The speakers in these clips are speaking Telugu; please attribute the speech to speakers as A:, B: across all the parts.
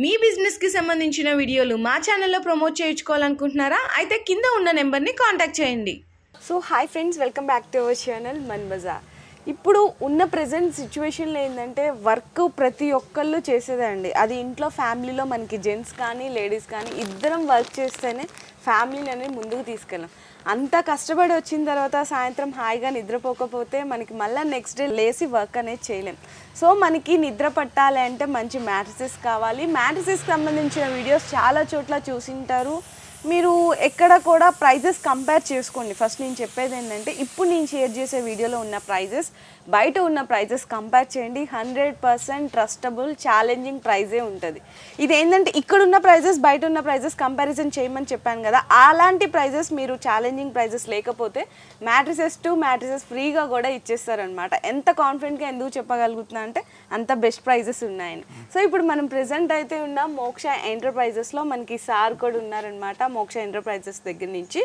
A: మీ బిజినెస్కి సంబంధించిన వీడియోలు మా ఛానల్లో ప్రమోట్ చేయించుకోవాలనుకుంటున్నారా? అయితే కింద ఉన్న నెంబర్ని కాంటాక్ట్ చేయండి.
B: So hi friends welcome back to our channel Mann బజార్ ఇప్పుడు ఉన్న ప్రజెంట్ సిచ్యువేషన్లో ఏంటంటే వర్క్ ప్రతి ఒక్కళ్ళు చేసేదండి అది ఇంట్లో ఫ్యామిలీలో మనకి జెంట్స్ కానీ లేడీస్ కానీ ఇద్దరం వర్క్ చేస్తేనే ఫ్యామిలీని అనేది ముందుకు తీసుకెళ్ళాం. అంత కష్టపడి వచ్చిన తర్వాత సాయంత్రం హాయిగా నిద్రపోకపోతే మనకి మళ్ళీ నెక్స్ట్ డే లేసి వర్క్ అనేది చేయలేం. సో మనకి నిద్ర పట్టాలి అంటే మంచి మ్యాట్రిసెస్ కావాలి. మ్యాట్రిసెస్కి సంబంధించిన వీడియోస్ చాలా చోట్ల చూసింటారు. మీరు ఎక్కడ కూడా ప్రైజెస్ కంపేర్ చేసుకోండి. ఫస్ట్ నేను చెప్పేది ఏంటంటే ఇప్పుడు నేను షేర్ చేసే వీడియోలో ఉన్న ప్రైజెస్ బయట ఉన్న ప్రైజెస్ కంపేర్ చేయండి హండ్రెడ్ పర్సెంట్ ట్రస్టబుల్ ఛాలెంజింగ్ ప్రైజే ఉంటుంది. ఇది ఏంటంటే ఇక్కడున్న ప్రైజెస్ బయట ఉన్న ప్రైజెస్ కంపారిజన్ చేయమని చెప్పాను కదా అలాంటి ప్రైజెస్ మీరు ఛాలెంజింగ్ ప్రైజెస్ లేకపోతే మ్యాట్రిసెస్ టు మ్యాట్రిసెస్ ఫ్రీగా కూడా ఇచ్చేస్తారనమాట. ఎంత కాన్ఫిడెంట్గా ఎందుకు చెప్పగలుగుతున్నా అంటే అంత బెస్ట్ ప్రైజెస్ ఉన్నాయని. సో ఇప్పుడు మనం ప్రెసెంట్ అయితే ఉన్న మోక్ష ఎంటర్ప్రైజెస్లో మనకి సార్ కూడా ఉన్నారనమాట మోక్ష ఎంటర్ప్రైజెస్ దగ్గర నుంచి.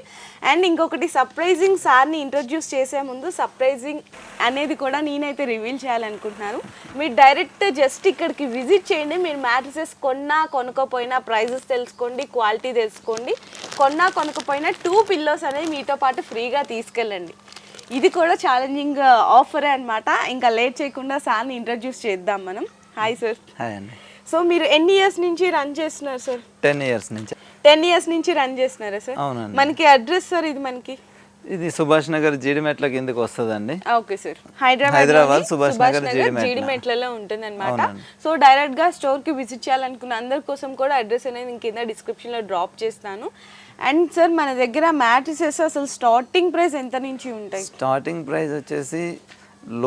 B: అండ్ ఇంకొకటి సర్ప్రైజింగ్ సార్ని ఇంట్రొడ్యూస్ చేసే ముందు సర్ప్రైజింగ్ అనేది కూడా నేనైతే రివీల్ చేయాలనుకుంటున్నాను. మీరు డైరెక్ట్ జస్ట్ ఇక్కడికి విజిట్ చేయండి. మీరు మ్యాట్రిసెస్ కొన్నా కొనుక్కోపోయినా ప్రైజెస్ తెలుసుకోండి క్వాలిటీ తెలుసుకోండి. కొన్నా కొనుక్కోపోయినా టూ పిల్లోస్ అనేవి మీతో పాటు ఫ్రీగా తీసుకెళ్ళండి. ఇది కూడా ఛాలెంజింగ్ ఆఫరే అన్నమాట. ఇంకా లేట్ చేయకుండా సార్ని ఇంట్రడ్యూస్ చేద్దాం మనం. హాయ్ సార్
C: హాయ్ అండి
B: సో మీరు ఎన్ని ఇయర్స్ నుంచి రన్ చేస్తున్నారు సార్
C: టెన్ ఇయర్స్ నుంచి.
B: టెన్ ఇయర్స్ నుంచి రన్ చేస్తున్నారా సార్. మనకి అడ్రస్ సార్ ఇది మనకి?
C: ఇది సుభాష్ నగర్ జీడిమెట్ల కిందకి వస్తుందండి.
B: Okay sir. హైదరాబాద్
C: హైదరాబాద్ సుభాష్ నగర్ జీడిమెట్ల.
B: జీడిమెట్లలో ఉంటుంది అనమాట. సో డైరెక్ట్గా స్టోర్కి విజిట్ చేయాలనుకున్న అందరి కోసం కూడా అడ్రస్ అనేది కింద డిస్క్రిప్షన్లో డ్రాప్ చేస్తాను. అండ్ సార్ మన దగ్గర మ్యాట్రిసెస్ అసలు స్టార్టింగ్ ప్రైస్ ఎంత నుంచి ఉంటాయి?
C: స్టార్టింగ్ ప్రైస్ వచ్చేసి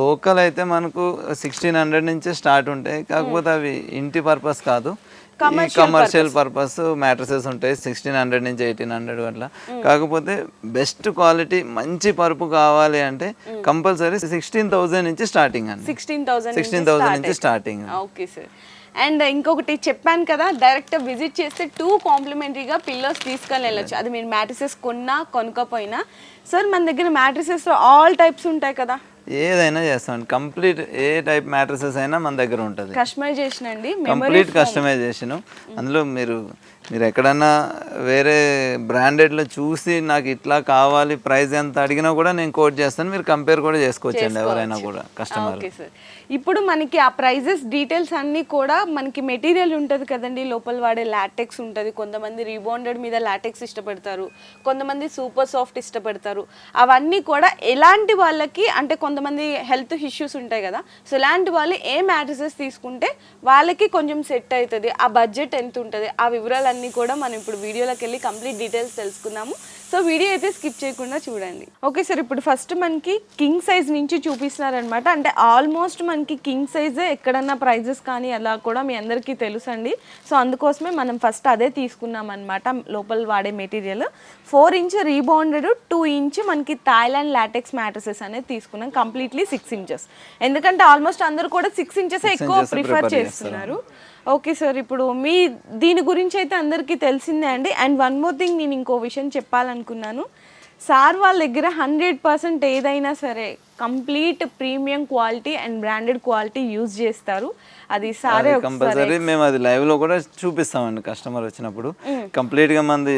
C: లోకల్ అయితే మనకు సిక్స్టీన్ హండ్రెడ్ నుంచి స్టార్ట్ ఉంటాయి. కాకపోతే అవి ఇంటి పర్పస్ కాదు. కమర్షియల్ పర్పస్ మ్యాట్రసెస్ ఉంటాయి సిక్స్టీన్ హండ్రెడ్ నుంచి ఎయిటీన్ హండ్రెడ్ అట్లా కాకపోతే బెస్ట్ క్వాలిటీ మంచి పరుపు కావాలి అంటే కంపల్సరీ సిక్స్టీన్ థౌసండ్ నుంచి స్టార్టింగ్ అండి.
B: సిక్స్టీన్ థౌసండ్
C: సిక్స్టీన్ థౌసండ్ నుంచి స్టార్టింగ్
B: ఓకే సార్ అండ్ ఇంకొకటి చెప్పాను కదా డైరెక్ట్ విజిట్ చేస్తే టూ కాంప్లిమెంటరీగా పిల్లోస్ తీసుకొని వెళ్ళొచ్చు. అది మీరు మ్యాట్రిసెస్ కొన్నా కొనుక్కపోయినా. సార్ మన దగ్గర మ్యాట్రిసెస్ ఆల్ టైప్స్ ఉంటాయి కదా.
C: ఏదైనా చేస్తాం కంప్లీట్ ఏ టైప్ మ్యాట్రసెస్ అయినా మన దగ్గర ఉంటుంది.
B: కస్టమైజేషన్ అండి.
C: Complete customisation. అందులో మీరు మీరు ఎక్కడన్నా వేరే బ్రాండెడ్లో చూసి నాకు ఇట్లా కావాలి ప్రైస్ ఎంత అడిగినా కూడా నేను కోట్ చేస్తాను మీరు కంపేర్ కూడా చేసుకోవచ్చండి ఎవరైనా కూడా కస్టమర్
B: ఇప్పుడు మనకి ఆ ప్రైజెస్ డీటెయిల్స్ అన్నీ కూడా మనకి మెటీరియల్ ఉంటుంది కదండి. లోపల వాడే లాటెక్స్ ఉంటుంది. కొంతమంది రీబాండెడ్ మీద లాటెక్స్ ఇష్టపడతారు. కొంతమంది సూపర్ సాఫ్ట్ ఇష్టపడతారు. అవన్నీ కూడా ఎలాంటి వాళ్ళకి అంటే కొంతమంది హెల్త్ ఇష్యూస్ ఉంటాయి కదా సో ఇలాంటి వాళ్ళు ఏ మ్యాట్రసెస్ తీసుకుంటే వాళ్ళకి కొంచెం సెట్ అవుతుంది. ఆ బడ్జెట్ ఎంత ఉంటుంది? ఆ వివరాలన్నీ కూడా మనం ఇప్పుడు వీడియోలోకి వెళ్ళి కంప్లీట్ డీటెయిల్స్ తెలుసుకుందాము. సో వీడియో అయితే స్కిప్ చేయకుండా చూడండి. ఓకే సార్ ఇప్పుడు ఫస్ట్ మనకి కింగ్ సైజ్ నుంచి చూపిస్తున్నారనమాట అంటే ఆల్మోస్ట్ మనకి కింగ్ సైజ్ ఎక్కడన్నా ప్రైజెస్ కానీ అలా కూడా మీ అందరికీ తెలుసండి. సో అందుకోసమే మనం ఫస్ట్ అదే తీసుకున్నాం అనమాట లోపల వాడే material. Four inch rebounded two inch మనకి థాయిలాండ్ లాటెక్స్ మ్యాట్రసెస్ అనేది తీసుకున్నాం కంప్లీట్లీ సిక్స్ ఇంచెస్. ఎందుకంటే ఆల్మోస్ట్ అందరూ కూడా సిక్స్ ఇంచెస్ ఎక్కువ ప్రిఫర్ చేస్తున్నారు. ఓకే సార్ ఇప్పుడు మీ దీని గురించి అయితే అందరికీ తెలిసిందే అండి. అండ్ వన్ మోర్ థింగ్ నేను ఇంకో విషయం చెప్పాలనుకున్నాను. సార్ వాళ్ళ దగ్గర హండ్రెడ్ పర్సెంట్ ఏదైనా సరే complete premium quality and branded quality use చేస్తారు. అది సారే
C: కంపల్సరీ మేము అది లైవ్లో కూడా చూపిస్తామండి కస్టమర్ వచ్చినప్పుడు. కంప్లీట్గా మంది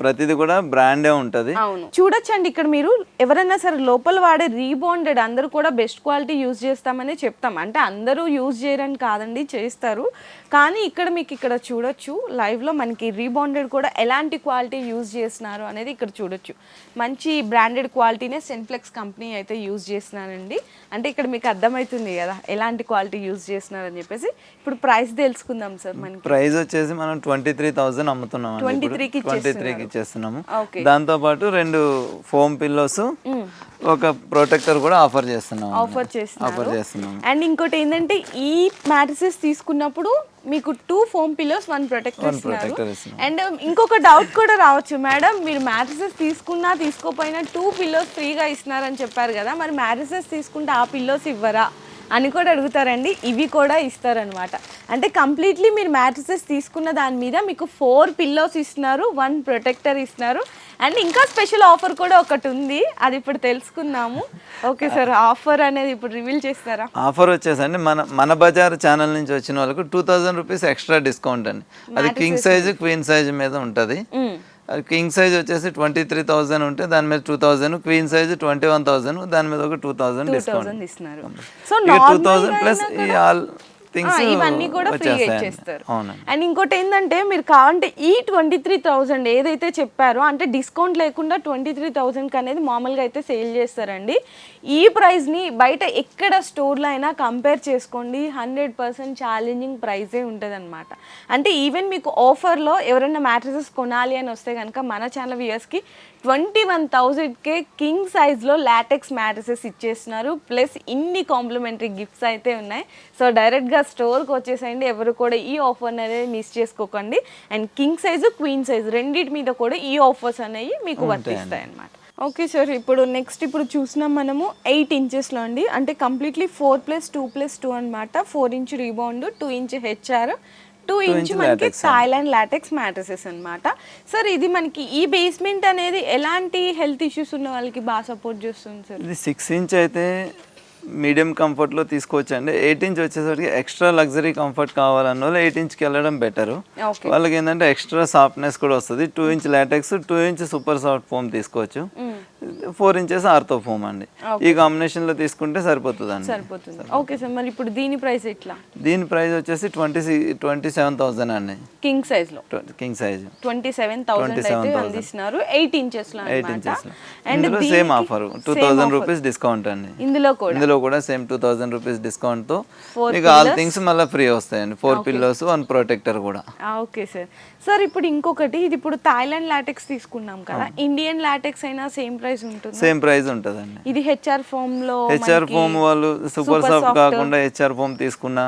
C: ప్రతిదీ కూడా బ్రాండే ఉంటది.
B: చూడొచ్చండి ఇక్కడ మీరు. ఎవరైనా సరే లోపల వాడే రీబాండెడ్ అందరూ కూడా బెస్ట్ క్వాలిటీ యూజ్ చేస్తామని చెప్తాం. అంటే అందరూ యూజ్ చేయరని కాదండి చేస్తారు. కానీ ఇక్కడ మీకు ఇక్కడ చూడొచ్చు live లో మనకి రీబాండెడ్ కూడా ఎలాంటి క్వాలిటీ యూజ్ చేస్తున్నారు అనేది ఇక్కడ చూడొచ్చు. మంచి బ్రాండెడ్ క్వాలిటీనే సెన్ఫ్లెక్స్ కంపెనీ అయితే యూజ్ చేస్తున్నానండి అంటే ఇక్కడ మీకు అర్థమవుతుంది కదా ఎలాంటి క్వాలిటీ యూజ్ చేస్తున్నారని చెప్పేసి. ఇప్పుడు ప్రైస్ తెలుసుకుందాం సార్ మనకి.
C: ప్రైస్ వచ్చేసి మనం ట్వంటీ త్రీ థౌసండ్ అమ్ముతున్నాం
B: 23 కి
C: ట్వంటీ త్రీకి ఇచ్చేస్తున్నాము. దాంతో పాటు రెండు ఫోమ్ పిల్లోస్ ఒక ప్రొటెక్టర్ కూడా ఆఫర్ చేస్తున్నాము
B: ఆఫర్ చేస్తున్నారు.
C: ఆఫర్ చేస్తున్నాము.
B: అండ్ ఇంకోటి ఏంటంటే ఈ మ్యాట్రసెస్ తీసుకున్నప్పుడు మీకు two foam pillows one protector ఇస్తున్నారు. అండ్ ఇంకొక డౌట్ కూడా రావచ్చు. మేడం మీరు మ్యాట్రసెస్ తీసుకున్నా తీసుకోపోయినా టూ పిల్లోస్ ఫ్రీగా ఇస్తున్నారని చెప్పారు కదా. మరి మ్యాట్రసెస్ తీసుకుంటే ఆ పిల్లోస్ ఇవ్వరా? అని కూడా అడుగుతారండి. ఇవి కూడా ఇస్తారనమాట అంటే కంప్లీట్లీ మీరు మ్యాట్రసెస్ తీసుకున్న దాని మీద మీకు ఫోర్ పిల్లోస్ ఇస్తున్నారు వన్ ప్రొటెక్టర్ ఇస్తున్నారు. అండ్ ఇంకా స్పెషల్ ఆఫర్ కూడా ఒకటి ఉంది. అది ఇప్పుడు తెలుసుకుందాము. ఓకే సార్ ఆఫర్ అనేది ఇప్పుడు రివీల్ చేస్తారా?
C: ఆఫర్ వచ్చేసండి మన మన బజార్ ఛానల్ నుంచి వచ్చిన వాళ్ళకు two thousand rupees extra discount అండి. అది కింగ్ సైజ్ క్వీన్ సైజ్ మీద ఉంటుంది. కింగ్ సైజ్ వచ్చేసి ట్వంటీ త్రీ థౌజండ్ ఉంటే దాని మీద two thousand queen size twenty one thousand దాని మీద ఒక టూ థౌసండ్ డిస్కౌంట్.
B: థౌసండ్ ఇస్తున్నారు. సో
C: టూ థౌసండ్ ప్లస్ ఈ ఆల్ థింగ్స్
B: ఇవన్నీ కూడా ఫ్రీగా ఇచ్చేస్తారు. అండ్ ఇంకోటి ఏంటంటే మీరు కావాలంటే ఈ ట్వంటీ త్రీ థౌజండ్ ఏదైతే చెప్పారో అంటే డిస్కౌంట్ లేకుండా ట్వంటీ త్రీ థౌజండ్కి అనేది మామూలుగా అయితే సేల్ చేస్తారండి. ఈ ప్రైస్ని బయట ఎక్కడ స్టోర్లో అయినా కంపేర్ చేసుకోండి. హండ్రెడ్ పర్సెంట్ ఛాలెంజింగ్ ప్రైజే ఉంటుంది అనమాట అంటే ఈవెన్ మీకు ఆఫర్లో ఎవరైనా మ్యాట్రసెస్ కొనాలి అని వస్తే కనుక మన ఛానల్ వ్యూయర్స్కి ట్వంటీ వన్ థౌజండ్కే కింగ్ సైజ్లో లాటెక్స్ మ్యాట్రసెస్ ఇచ్చేస్తున్నారు. ప్లస్ ఇన్ని కాంప్లిమెంటరీ గిఫ్ట్స్ అయితే ఉన్నాయి. సో డైరెక్ట్గా స్టోర్కి వచ్చేసేయండి. ఎవరు కూడా ఈ ఆఫర్ అనేది మిస్ చేసుకోకండి. And king size queen size రెండింటి మీద కూడా ఈ ఆఫర్స్ అనేవి మీకు వర్తిస్తాయి అన్నమాట ఓకే సార్ ఇప్పుడు నెక్స్ట్ ఇప్పుడు చూసినాం మనము ఎయిట్ ఇంచెస్లో అండి. అంటే completely four plus two plus two అనమాట four inch rebound two inch HR. Two inch మనకి థాయిలాండ్ లాటెక్స్ మ్యాట్రసెస్ అన్నమాట. సార్ ఇది మనకి ఈ బేస్మెంట్ అనేది ఎలాంటి హెల్త్ ఇష్యూస్ ఉన్న వాళ్ళకి బాగా సపోర్ట్ చేస్తుంది సార్
C: ఇది సిక్స్ ఇంచ్ అయితే మీడియం కంఫర్ట్లో తీసుకోవచ్చు అండి ఎయిట్ ఇంచ్ వచ్చేసరికి ఎక్స్ట్రా లగ్జరీ కంఫర్ట్ కావాలన్న వాళ్ళు ఎయిట్ ఇంచ్కి వెళ్ళడం బెటర్ వాళ్ళకి ఏంటంటే ఎక్స్ట్రా సాఫ్ట్నెస్ కూడా వస్తుంది. Two inch latex two inch super soft foam తీసుకోవచ్చు. ఫోర్ ఇంచెస్ ఆర్తో ఫోమ్ అండి. ఈ కాంబినేషన్లో తీసుకుంటే సరిపోతుంది. అండి
B: సరిపోతుంది. ఓకే సార్ మరి ఇప్పుడు దీని ప్రైస్ ఎట్లా?
C: దీని ప్రైస్ వచ్చేసి ట్వంటీ ట్వంటీ సెవెన్ థౌసండ్ అండి.
B: కింగ్ సైజ్లో?
C: King size.
B: Twenty seven thousand అయితే అందిస్తున్నారు. ఎయిట్ ఇంచెస్లో
C: ఎయిట్
B: అనమాట
C: ఇంచెస్
B: అండ్
C: ఇందులో same offer. Two thousand rupees discount అండి.
B: ఇందులో కూడా?
C: ఇందులో కూడా సేమ్ టూ థౌజండ్ రూపీస్
B: డిస్కౌంట్తో
C: మీకు ఆల్ థింగ్స్ మళ్ళీ ఫ్రీ వస్తాయండి. ఫోర్ పిల్లోస్ వన్ ప్రొటెక్టర్ కూడా.
B: Okay sir. సార్ ఇప్పుడు ఇంకొకటి ఇది ఇప్పుడు థాయిలాండ్ లాటెక్స్ తీసుకున్నాం కదా. ఇండియన్ లాటెక్స్ అయినా సేమ్ ప్రైస్ ఉంటుంది?
C: సేమ్ ప్రైస్ ఉంటుందండి.
B: ఇది హెచ్ఆర్ ఫోమ్లో
C: హెచ్ఆర్ ఫోమ్ వాళ్ళు సూపర్ సాఫ్ట్. కాకుండా హెచ్ఆర్ ఫోమ్ తీసుకున్నా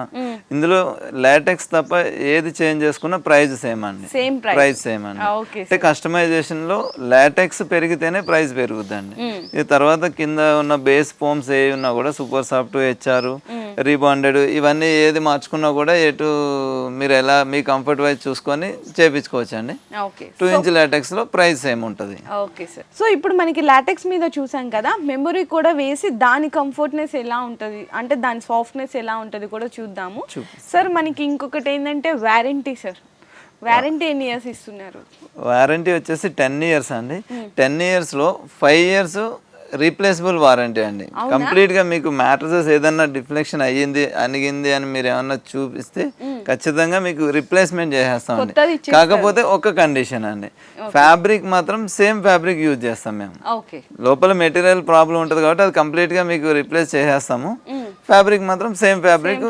C: ఇందులో లాటెక్స్ తప్ప ఏది చేంజ్ చేసుకున్నా ప్రైస్ సేమ్ అండి.
B: Same price.
C: సేమ్ అండి. అంటే కస్టమైజేషన్లో లాటెక్స్ పెరిగితేనే ప్రైస్ పెరుగుద్దండి. తర్వాత కింద ఉన్న బేస్ ఫోమ్స్ ఏ ఉన్నా కూడా సూపర్ సాఫ్ట్ హెచ్ఆర్ రీబాండెడ్ ఇవన్నీ ఏది మార్చుకున్నా కూడా ఎటు మీరు ఎలా మీ కంఫర్ట్ వైజ్ చూసుకొని చేపించుకోవచ్చు అండి
B: ఓకే
C: టూ ఇంచ్ లాటెక్స్లో ప్రైస్ సేమ్ ఉంటుంది.
B: Okay sir. సో ఇప్పుడు మనకి లాటెక్స్ మీద చూసాం కదా మెమొరీ కూడా వేసి దాని కంఫర్ట్నెస్ ఎలా ఉంటుంది అంటే దాని సాఫ్ట్నెస్ ఎలా ఉంటుంది కూడా చూద్దాము. సార్ మనకి ఇంకొకటి ఏంటంటే వారంటీ సార్. వారంటీ ఎన్ని ఇయర్స్ ఇస్తున్నారు?
C: వారంటీ వచ్చేసి టెన్ ఇయర్స్ అండి. టెన్ ఇయర్స్లో ఫైవ్ ఇయర్స్ రీప్లేసబుల్ వారంటీ అండి. కంప్లీట్గా మీకు మ్యాట్రసెస్ ఏదన్నా డిఫ్లెక్షన్ అయ్యింది అణిగింది అని మీరు ఏమన్నా చూపిస్తే ఖచ్చితంగా మీకు రిప్లేస్మెంట్ చేసేస్తామండి. కాకపోతే ఒక కండిషన్ అండి. ఫ్యాబ్రిక్ మాత్రం సేమ్ ఫ్యాబ్రిక్ యూజ్ చేస్తాం మేము. లోపల మెటీరియల్ ప్రాబ్లం ఉంటుంది కాబట్టి అది కంప్లీట్గా మీకు రిప్లేస్ చేసేస్తాము. ఫ్యాబ్రిక్ మాత్రం సేమ్ ఫ్యాబ్రిక్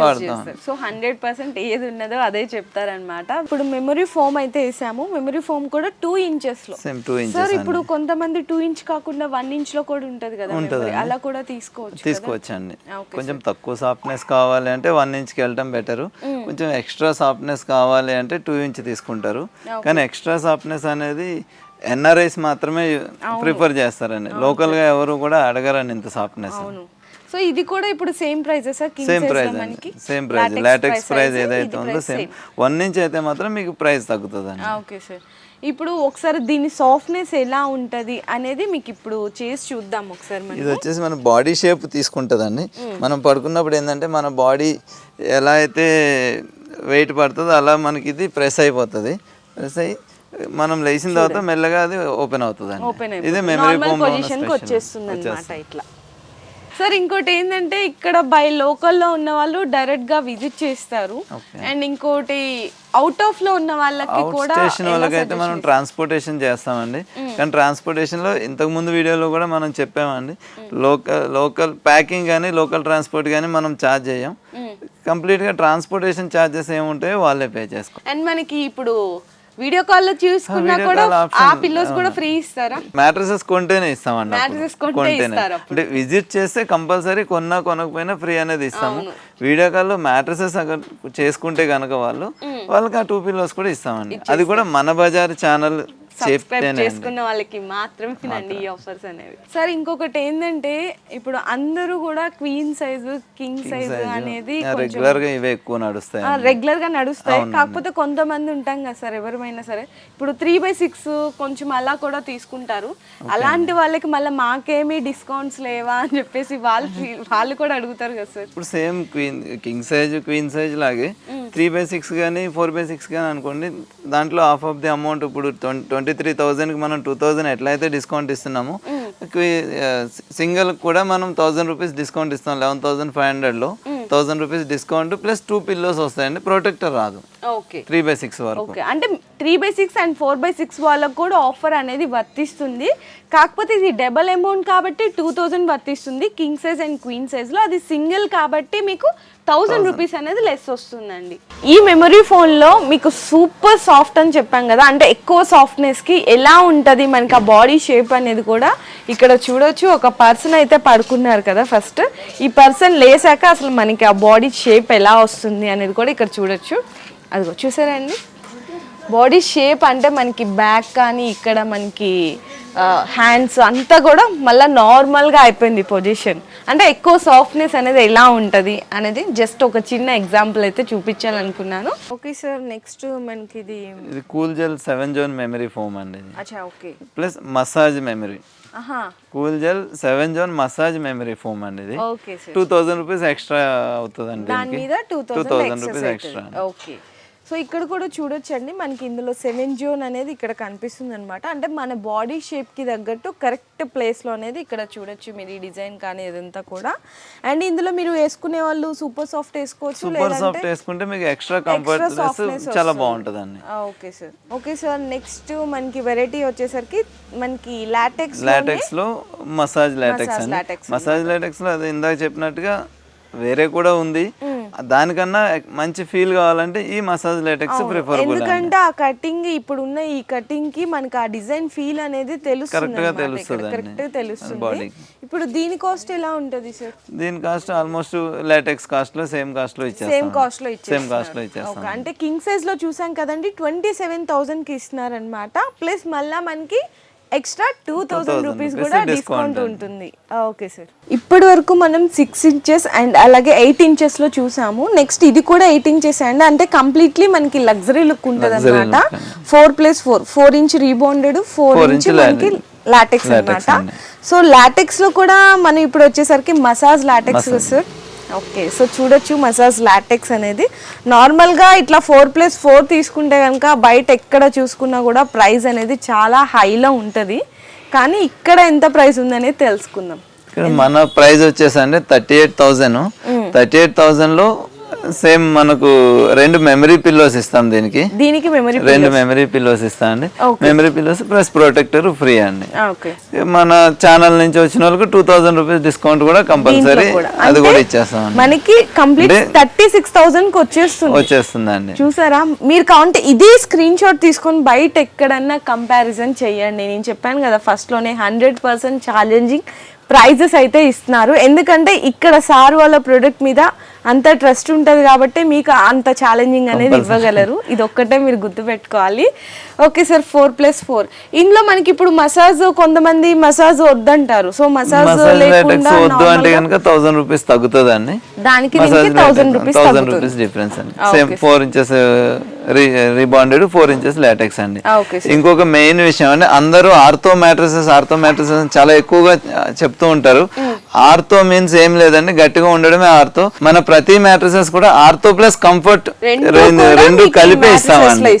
C: వాడతాం.
B: సో హండ్రెడ్ పర్సెంట్ ఏది ఉన్నదో అదే చెప్తారనమాట ఇప్పుడు మెమరీ ఫోమ్ అయితే వేసాము. మెమరీ ఫోమ్ కూడా టూ ఇంచెస్లో.
C: సేమ్ టూ ఇంచెస్
B: సార్ ఇప్పుడు కొంతమంది టూ ఇంచ్ కాకుండా వన్ ఇంచ్లో కూడా ఉంటది కదా memory. అలా కూడా తీసుకోవచ్చు కదా?
C: తీసుకోవచ్చండి.
B: ఓకే
C: కొంచెం తక్కువ సాఫ్ట్నెస్ కావాలి అంటే వన్ ఇంచ్కి వెళ్ళటం బెటర్ కొంచెం ఎక్స్ట్రా సాఫ్ట్నెస్ కావాలి అంటే టూ ఇంచ్ తీసుకుంటారు. కానీ ఎక్స్ట్రా సాఫ్ట్నెస్ అనేది ఎన్ఆర్ఐస్ మాత్రమే ప్రిఫర్ చేస్తారండి. లోకల్గా ఎవరు కూడా అడగరండి ఇంత సాఫ్ట్నెస్
B: సో ఇది కూడా ఇప్పుడు సేమ్ ప్రైస్
C: సేమ్ ప్రైస్ అండి. సేమ్ ప్రైస్ లాటెక్స్ ప్రైస్ ఏదైతే ఉందో సేమ్. వన్ ఇంచ్ అయితే మాత్రం మీకు ప్రైస్ తగ్గుతుందండి.
B: ఓకే సార్ ఇప్పుడు ఒకసారి దీని సాఫ్ట్నెస్ ఎలా ఉంటది అనేది మీకు ఇప్పుడు చేసి చూద్దాం ఒకసారి మనం
C: ఇది వచ్చేసి మన బాడీ షేప్ తీసుకుంటుందండి. మనం పడుకున్నప్పుడు ఏంటంటే మన బాడీ ఎలా అయితే వెయిట్ పడుతుందో అలా మనకి ఇది ప్రెస్ అయిపోతుంది. ప్రెస్ అయ్యి మనం లేచిన తర్వాత మెల్లగా అది ఓపెన్ అవుతుంది ఇది మెమరీ
B: నార్మల్ పొజిషన్కి వచ్చేస్తుంది. ఇట్లా. సార్ ఇంకోటి ఏంటంటే ఇక్కడ బై లోకల్లో ఉన్న వాళ్ళు డైరెక్ట్గా విజిట్ చేస్తారు. అండ్ ఇంకోటి అవుట్ ఆఫ్లో ఉన్న వాళ్ళకి కూడా
C: స్టేషన్ వాళ్ళకైతే మనం ట్రాన్స్పోర్టేషన్ చేస్తామండి. కానీ ట్రాన్స్పోర్టేషన్లో ఇంతకు ముందు వీడియోలో కూడా మనం చెప్పామండి. లోకల్ లోకల్ ప్యాకింగ్ కానీ లోకల్ ట్రాన్స్పోర్ట్ కానీ మనం ఛార్జ్ చేయం. కంప్లీట్గా ట్రాన్స్పోర్టేషన్ ఛార్జెస్ ఏముంటాయో వాళ్ళే పే చేసుకో
B: అండ్ మనకి ఇప్పుడు వీడియో కాల్లో చూసుకున్నా కూడా ఆ పిల్లోస్ కూడా ఫ్రీ ఇస్తారా?
C: మ్యాట్రసెస్ కొంటేనే ఇస్తామండి
B: కొంటే
C: కొంటేనే.
B: ఇస్తారు.
C: అంటే విజిట్ చేస్తే కంపల్సరీ కొన్నా కొనకపోయినా ఫ్రీ అనేది ఇస్తాము. వీడియో కాల్లో మ్యాట్రసెస్ అక్కడ చేసుకుంటే కనుక వాళ్ళు వాళ్ళకి ఆ టూ పిల్లోస్ కూడా ఇస్తామండి. అది కూడా మన బజార్ ఛానల్
B: సబ్స్క్రైబ్ చేసుకున్న వాళ్ళకి మాత్రమేనండి ఈ ఆఫర్స్ అనేవి. సార్ ఇంకొకటి ఏంటంటే ఇప్పుడు అందరూ కూడా క్వీన్ సైజు కింగ్ సైజు అనేది
C: రెగ్యులర్గా ఇవే ఎక్కువ నడుస్తాయి
B: రెగ్యులర్గా నడుస్తాయి. కాకపోతే కొంతమంది ఉంటాం కదా సార్ ఎవరిమైనా సరే. ఇప్పుడు త్రీ బై సిక్స్ కొంచెం అలా కూడా తీసుకుంటారు. అలాంటి వాళ్ళకి మళ్ళీ మాకేమీ డిస్కౌంట్స్ లేవా అని చెప్పేసి వాళ్ళు వాళ్ళు కూడా అడుగుతారు కదా సార్.
C: ఇప్పుడు same queen king size queen size లాగే త్రీ బై సిక్స్ కానీ ఫోర్ బై సిక్స్ కానీ అనుకోండి దాంట్లో హాఫ్ ఆఫ్ ది అమౌంట్ ఇప్పుడు ట్వంటీ త్రీ థౌజండ్కి మనం టూ థౌజండ్ ఎట్లయితే డిస్కౌంట్ ఇస్తున్నామో సింగిల్ కూడా మనం థౌజండ్ రూపీస్ డిస్కౌంట్ ఇస్తాం లెవెన్ థౌసండ్ ఫైవ్ హండ్రెడ్లో thousand rupees discount plus two pillows వస్తాయండి. ప్రొటెక్టర్ రాదు. త్రీ బై సిక్స్ వరకు.
B: ఓకే. అంటే three by six and four by six వాళ్ళకు కూడా ఆఫర్ అనేది వర్తిస్తుంది. కాకపోతే ఇది డబల్ అమౌంట్ కాబట్టి టూ థౌజండ్ వర్తిస్తుంది. కింగ్ సైజ్ అండ్ క్వీన్ సైజ్లో అది సింగిల్ కాబట్టి మీకు థౌజండ్ రూపీస్ అనేది లెస్ వస్తుందండి. ఈ మెమరీ ఫోన్లో మీకు సూపర్ సాఫ్ట్ అని చెప్పాం కదా. అంటే ఎక్కువ సాఫ్ట్నెస్కి ఎలా ఉంటుంది? మనకి ఆ బాడీ షేప్ అనేది కూడా ఇక్కడ చూడొచ్చు. ఒక పర్సన్ అయితే పడుకున్నారు కదా ఫస్ట్ ఈ పర్సన్ లేసాక అసలు మనకి ఆ బాడీ షేప్ ఎలా వస్తుంది అనేది కూడా ఇక్కడ చూడొచ్చు. అదిగో చూసారా అండి? బాడీ షేప్ అంటే మనకి బ్యాక్ కానీ ఇక్కడ మనకి హ్యాండ్స్ అంతా కూడా మళ్ళీ నార్మల్గా అయిపోయింది పొజిషన్ అంటే ఎక్కువ సాఫ్ట్నెస్ అనేది ఎలా ఉంటుంది అనేది జస్ట్ ఒక చిన్న ఎగ్జాంపుల్ అయితే చూపించాలనుకున్నాను. ఓకే సార్ నెక్స్ట్ మనకి ఇది
C: ఇది cool gel seven zone memory foam అండి
B: okay
C: plus massage memory cool gel seven zone massage memory foam అండి ఇది.
B: Okay sir
C: two thousand rupees extra అవుతుందండి
B: దాని
C: దీనికి.
B: మీద two thousand
C: rupees extra
B: okay so ఇక్కడ కూడా చూడొచ్చండి. మనకి ఇందులో సెవెన్ జోన్ అనేది ఇక్కడ కనిపిస్తుంది అనమాట అంటే మన బాడీ షేప్కి తగ్గట్టు కరెక్ట్ ప్లేస్లో అనేది ఇక్కడ చూడొచ్చు మీరు ఈ డిజైన్ కానీ ఇదంతా కూడా. అండ్ ఇందులో మీరు వేసుకునే వాళ్ళు సూపర్ సాఫ్ట్ వేసుకోవచ్చు
C: సూపర్ సాఫ్ట్ వేసుకుంటే మీకు ఎక్స్ట్రా కంఫర్ట్ చాలా బాగుంటుందండి.
B: Okay sir. Okay sir next మనకి వెరైటీ వచ్చేసరికి మనకి లాటెక్స్
C: లాటెక్స్లో మసాజ్ లాటెక్స్ మసాజ్ లాటెక్స్లో అది ఇందాక చెప్పినట్టుగా వేరే కూడా ఉంది. దానికన్నా మంచి ఫీల్ కావాలంటే ఈ మసాజ్ లాటెక్స్ ప్రిఫరబుల్ అండి.
B: ఎందుకంటే ఆ కటింగ్ ఇప్పుడు ఉన్న ఈ కటింగ్కి మనకి ఆ డిజైన్ ఫీల్ అనేది తెలుస్తుంది
C: Correct గా తెలుస్తుందండి.
B: కరెక్ట్ తెలుస్తుంది. ఇప్పుడు దీని కాస్ట్ ఎలా ఉంటది సార్
C: దీని కాస్ట్ ఆల్మోస్ట్ లాటెక్స్ కాస్ట్లో సేమ్ కాస్ట్లో
B: సేమ్
C: ఇచ్చేస్తాం
B: కాస్ట్లో
C: సేమ్
B: కాస్ట్లో
C: ఇచ్చేస్తాం
B: అంటే కింగ్ సైజ్లో చూసాం కదండి ట్వంటీ సెవెన్ థౌసండ్కి ఇస్తున్నారనమాట ప్లస్ మళ్ళా మనకి extra two thousand rupees
C: rupees
B: కూడా
C: discount
B: డిస్కౌంట్
C: అండి.
B: ఉంటుంది ఓకే సార్ ఇప్పటి వరకు మనం సిక్స్ ఇంచెస్ అండ్ అలాగే ఎయిట్ ఇంచెస్లో చూసాము నెక్స్ట్ ఇది కూడా ఎయిట్ ఇంచెస్ అండి అంటే కంప్లీట్లీ మనకి లగ్జరీ లుక్ ఉంటుంది అనమాట. Four plus four four inch rebounded four inch
C: inch
B: మనకి
C: latex.
B: లాటెక్స్ అనమాట. సో లాటెక్స్లో కూడా మనం ఇప్పుడు వచ్చేసరికి massage latex sir okay so చూడొచ్చు మసాజ్ లాటెక్స్ అనేది. నార్మల్గా ఇట్లా ఫోర్ ప్లస్ ఫోర్ తీసుకుంటే కనుక బయట ఎక్కడ చూసుకున్నా కూడా ప్రైస్ అనేది చాలా హైలో ఉంటుంది. కానీ ఇక్కడ ఎంత ప్రైస్ ఉందనేది తెలుసుకుందాం.
C: ఇక్కడ మన ప్రైస్ వచ్చేసి అండి thirty eight thousand. Thirty eight థౌజండ్లో సేమ్ మనకు రెండు మెమరీ పిల్లోస్ ఇస్తాం దీనికి.
B: దీనికి మెమరీ
C: రెండు మెమరీ పిల్లోస్ ఇస్తాం అండి. Memory pillows plus protector free అండి.
B: ఓకే
C: మన ఛానల్ నుంచి వచ్చిన వాళ్ళకి టూ థౌసండ్ రూపీస్ డిస్కౌంట్ కూడా కంపల్సరీ అది కూడా ఇచ్చేస్తాం
B: మనకి కంప్లీట్ థర్టీ సిక్స్ థౌసండ్కి వచ్చేస్తుంది.
C: వచ్చేస్తుందండి.
B: చూసారా? మీరు కౌంట్ ఇదే స్క్రీన్ షాట్ తీసుకొని బయట ఎక్కడన్నా కంపారిజన్ చేయండి. నేను చెప్పాను కదా ఫస్ట్లోనే హండ్రెడ్ పర్సెంట్ ఛాలెంజింగ్ ప్రైజెస్ అయితే ఇస్తున్నారు. ఎందుకంటే ఇక్కడ సార్ వాళ్ళ ప్రొడక్ట్ మీద అంత ట్రస్ట్ ఉంటుంది కాబట్టి మీకు అంత ఛాలెంజింగ్ అనేది ఇవ్వగలరు. ఇది ఒక్కటే మీరు గుర్తుపెట్టుకోవాలి. Okay sir four plus four ఇందులో మనకి ఇప్పుడు మసాజ్ కొంతమంది మసాజ్ వద్దంటారు. సో మసాజ్ లేకుండా
C: వద్దు అంటే కనుక థౌసండ్ రూపీస్
B: దానికి దీనికి thousand rupees
C: thousand rupees difference అండి. Same four inches rebonded four inches latex అండి. ఇంకొక మెయిన్ విషయం అంటే అందరూ ఆర్థో మ్యాట్రసెస్ ఆర్థో మ్యాట్రసెస్ చాలా ఎక్కువగా చెప్తూ ఉంటారు. ఆర్థో మీన్స్ ఏం లేదండి గట్టిగా ఉండడమే ఆర్థో మన ప్రతి మ్యాట్రసెస్ కూడా ఆర్థో ప్లస్ కంఫర్ట్
B: రెండు
C: కలిపి ఇస్తామండి.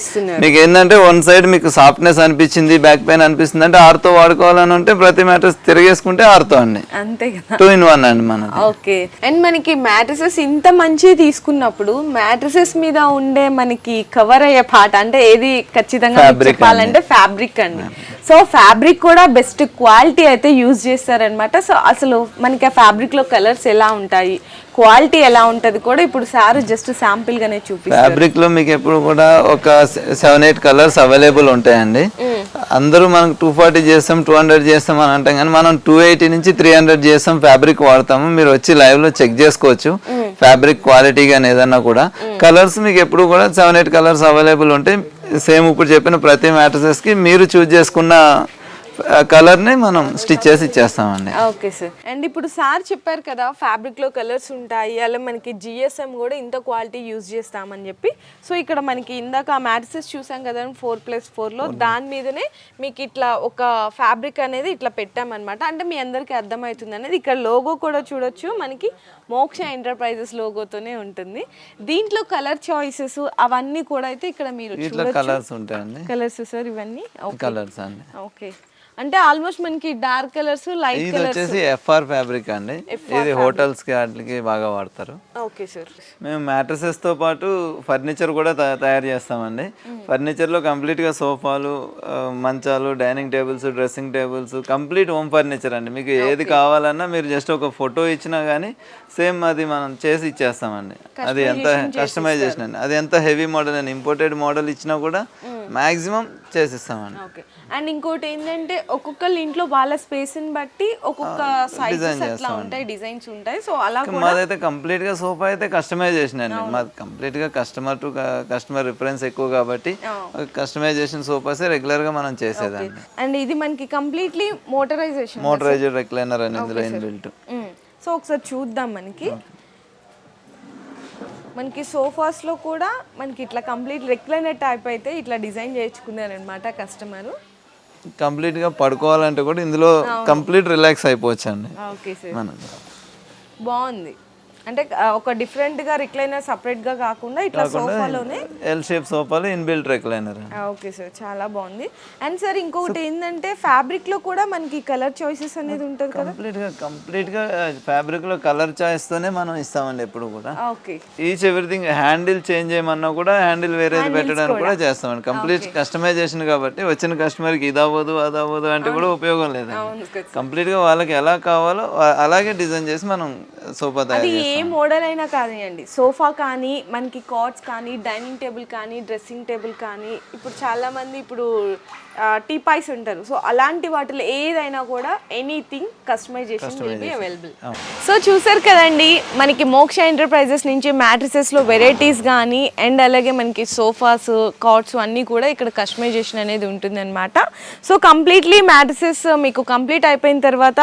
C: మీకు ఏంటంటే వన్ సైడ్ మీకు సాఫ్ట్నెస్ అనిపించింది బ్యాక్ పెయిన్ అనిపిస్తుంది అంటే ఆర్థో వాడుకోవాలని ఉంటే ప్రతి మ్యాట్రస్ తిరిగేసుకుంటే ఆర్థో అండి.
B: అంతే కదా.
C: టూ ఇన్ వన్ అండి
B: ఓకే. అండ్ మనకి మ్యాట్రసెస్ ఇంత మంచి తీసుకున్నప్పుడు మ్యాట్రసెస్ మీద ఉండే మనకి కవర్ అయ్యే పాట అంటే ఏది ఖచ్చితంగా చెప్పాలంటే ఫ్యాబ్రిక్ అండి. సో ఫ్యాబ్రిక్ కూడా బెస్ట్ క్వాలిటీ అయితే యూజ్ చేస్తారనమాట సో అసలు మనకి ఆ ఫ్యాబ్రిక్లో కలర్స్ ఎలా ఉంటాయి క్వాలిటీ ఎలా ఉంటది కూడా ఇప్పుడు సార్ జస్ట్ శాంపిల్ గానే చూపిస్తారు.
C: ఫ్యాబ్రిక్లో మీకు ఎప్పుడు కూడా ఒక సెవెన్ ఎయిట్ కలర్స్ అవైలబుల్ ఉంటాయండి. అందరూ మనకు టూ ఫార్టీ చేస్తాం టూ హండ్రెడ్ చేస్తాం అని అంటాం కానీ మనం టూ ఎయిటీ నుంచి త్రీ హండ్రెడ్ చేస్తాం ఫ్యాబ్రిక్ వాడతాము. మీరు వచ్చి లైవ్లో చెక్ చేసుకోవచ్చు. ఫ్యాబ్రిక్ క్వాలిటీ కానీ ఏదన్నా కూడా. కలర్స్ మీకు ఎప్పుడు కూడా సెవెన్ ఎయిట్ కలర్స్ అవైలబుల్ ఉంటాయి. సేమ్ ఇప్పుడు చెప్పిన ప్రతి మ్యాట్రసెస్కి మీరు చూజ్ చేసుకున్న కలర్ని మనం స్టిచ్ చేసి ఇచ్చేస్తామండి.
B: Okay sir. అండ్ ఇప్పుడు సార్ చెప్పారు కదా ఫ్యాబ్రిక్లో కలర్స్ ఉంటాయి అలా మనకి జిఎస్ఎం కూడా ఇంత క్వాలిటీ యూజ్ చేస్తామని చెప్పి. సో ఇక్కడ మనకి ఇందాక ఆ మ్యాట్రసెస్ చూసాం కదా ఫోర్ ప్లస్లో దాని మీదనే మీకు ఇట్లా ఒక ఫ్యాబ్రిక్ అనేది ఇట్లా పెట్టామన్నమాట. అంటే మీ అందరికీ అర్థమవుతుంది అనేది ఇక్కడ లోగో కూడా చూడొచ్చు మనకి మోక్ష ఎంటర్ప్రైజెస్ లోగోతోనే ఉంటుంది. దీంట్లో కలర్ చాయిసెస్ అవన్నీ కూడా అయితే ఇక్కడ మీరు
C: కలర్స్ ఉంటాయండి.
B: కలర్స్ సార్ ఇవన్నీ?
C: కలర్స్ అండి.
B: ఓకే. అంటే ఆల్మోస్ట్ మనకి డార్క్ కలర్స్ లైట్
C: ఇది వచ్చేసి ఎఫ్ఆర్ ఫ్యాబ్రిక్ అండి. ఇది హోటల్స్కి వాటికి బాగా వాడతారు.
B: Okay sir.
C: మేము mattresses తో పాటు ఫర్నిచర్ కూడా తయా- తయారు చేస్తామండి. Furniture లో కంప్లీట్గా సోఫాలు మంచాలు dining tables dressing tables complete home furniture అండి. మీకు ఏది కావాలన్నా మీరు జస్ట్ ఒక ఫోటో ఇచ్చినా కానీ సేమ్ అది మనం చేసి ఇచ్చేస్తామండి. అది ఎంత కస్టమైజేషన్ అండి. అది ఎంత హెవీ మోడల్ అండి. ఇంపోర్టెడ్ మోడల్ ఇచ్చినా కూడా మాక్సిమం చేసిస్తామండి.
B: ఓకే. అండ్ ఇంకోటి ఏంటంటే ఒక్కొక్కళ్ళ ఇంట్లో వాళ్ళ స్పేస్ని బట్టి ఒక్కొక్క సైజెస్ అట్లా ఉంటాయి డిజైన్స్ ఉంటాయి. సో అలా
C: మాదైతే కంప్లీట్గా సోఫా అయితే కస్టమైజేషన్ అండి మాది కంప్లీట్గా కస్టమర్ టు కస్టమర్ రిఫరెన్స్ ఎక్కువ కాబట్టి కస్టమైజేషన్ సోఫాస్ రెగ్యులర్గా మనం చేసేదండి
B: అండ్ ఇది మనకి కంప్లీట్లీ మోటరైజేషన్
C: మోటరైజ్డ్ రెక్లైనర్ అని ఇందులో ఇన్బిల్ట్
B: సో ఒకసారి చూద్దాం మనకి. మనకి sofas లో కూడా మనకి ఇట్లా కంప్లీట్ రెక్లైనర్ టైప్ అయితే ఇట్లా డిజైన్ చేయించుకున్నారనమాట కస్టమర్
C: కంప్లీట్గా పడుకోవాలంటే కూడా ఇందులో కంప్లీట్ రిలాక్స్ అయిపోవచ్చు అండి
B: ఓకే సార్ బాగుంది. అంటే ఒక డిఫరెంట్గా రిక్లైనర్ సపరేట్గా కాకుండా ఇట్లా సోఫాలోనే?
C: ఎల్ షేప్ సోఫాలో ఇన్బిల్ట్ రెక్లైనర్
B: ఓకే సార్ చాలా బాగుంది. అండ్ సార్ ఇంకొకటి ఏంటంటే ఫ్యాబ్రిక్లో కూడా మనకి కలర్ చాయిసెస్ అనేది ఉంటుంది కదా?
C: కంప్లీట్గా కంప్లీట్గా ఫ్యాబ్రిక్లో కలర్ చాయిస్ తోనే మనం ఇస్తామండి ఎప్పుడు కూడా.
B: Okay.
C: Each everything handle change చేయమన్నా కూడా హ్యాండిల్ వేరేది పెట్టడానికి కూడా. చేస్తామండి. కంప్లీట్ కస్టమైజేషన్ కాబట్టి వచ్చిన కస్టమర్కి ఇది అవ్వదు అది అవ్వదు అంటే కూడా ఉపయోగం లేదు కంప్లీట్గా వాళ్ళకి ఎలా కావాలో అలాగే డిజైన్ చేసి మనం సోఫా
B: అది ఏ మోడల్ అయినా కానివ్వండి సోఫా కానీ మనకి కాట్స్ కానీ డైనింగ్ టేబుల్ కానీ డ్రెస్సింగ్ టేబుల్ కానీ ఇప్పుడు చాలా మంది టీపాయ్స్ ఉంటారు. సో అలాంటి వాటిలో ఏదైనా కూడా anything customization will be available so చూసారు కదండి మనకి మోక్ష ఎంటర్ప్రైజెస్ నుంచి mattresses లో వెరైటీస్ కానీ అండ్ అలాగే మనకి సోఫాస్ కాట్స్ అన్నీ కూడా ఇక్కడ కస్టమైజేషన్ అనేది ఉంటుందన్నమాట. సో కంప్లీట్లీ మ్యాట్రసెస్ మీకు కంప్లీట్ అయిపోయిన తర్వాత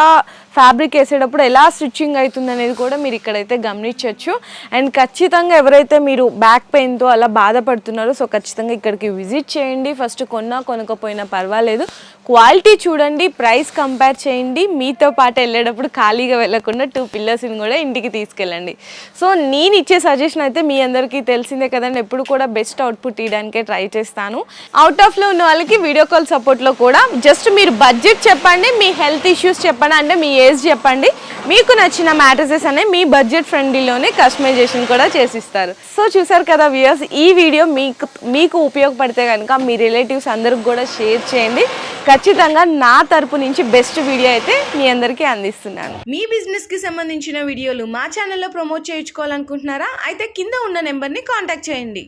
B: ఫ్యాబ్రిక్ వేసేటప్పుడు ఎలా స్టిచ్చింగ్ అవుతుంది అనేది కూడా మీరు ఇక్కడైతే గమనించవచ్చు అండ్ ఖచ్చితంగా ఎవరైతే మీరు బ్యాక్ పెయిన్తో అలా బాధపడుతున్నారో సో ఖచ్చితంగా ఇక్కడికి విజిట్ చేయండి. ఫస్ట్ కొన్నా కొనకపోయినా పర్వాలేదు. క్వాలిటీ చూడండి ప్రైస్ కంపేర్ చేయండి. మీతో పాటు వెళ్ళేటప్పుడు ఖాళీగా వెళ్ళకుండా టూ పిల్లర్స్ని కూడా ఇంటికి తీసుకెళ్ళండి. సో నేను ఇచ్చే సజెషన్ అయితే మీ అందరికీ తెలిసిందే కదండి. ఎప్పుడు కూడా బెస్ట్ అవుట్పుట్ ఇవ్వడానికే ట్రై చేస్తాను. అవుట్ ఆఫ్లో ఉన్న వాళ్ళకి వీడియో కాల్ సపోర్ట్లో కూడా జస్ట్ మీరు బడ్జెట్ చెప్పండి మీ హెల్త్ ఇష్యూస్ చెప్పండి అంటే మీ ఏజ్ చెప్పండి. మీకు నచ్చిన మ్యాట్రసెస్ అనే మీ బడ్జెట్ ఫ్రెండ్లీలోనే కస్టమైజేషన్ కూడా చేసిస్తారు. సో చూసారు కదా వ్యూయర్స్ ఈ వీడియో మీకు మీకు ఉపయోగపడితే కనుక మీ రిలేటివ్స్ అందరికి కూడా షేర్ చేయండి. ఖచ్చితంగా నా తరపు నుంచి బెస్ట్ వీడియో అయితే మీ అందరికీ అందిస్తున్నాను.
A: మీ బిజినెస్కి సంబంధించిన వీడియోలు మా ఛానల్లో ప్రమోట్ చేయించుకోవాలనుకుంటున్నారా? అయితే కింద ఉన్న నెంబర్ని కాంటాక్ట్ చేయండి.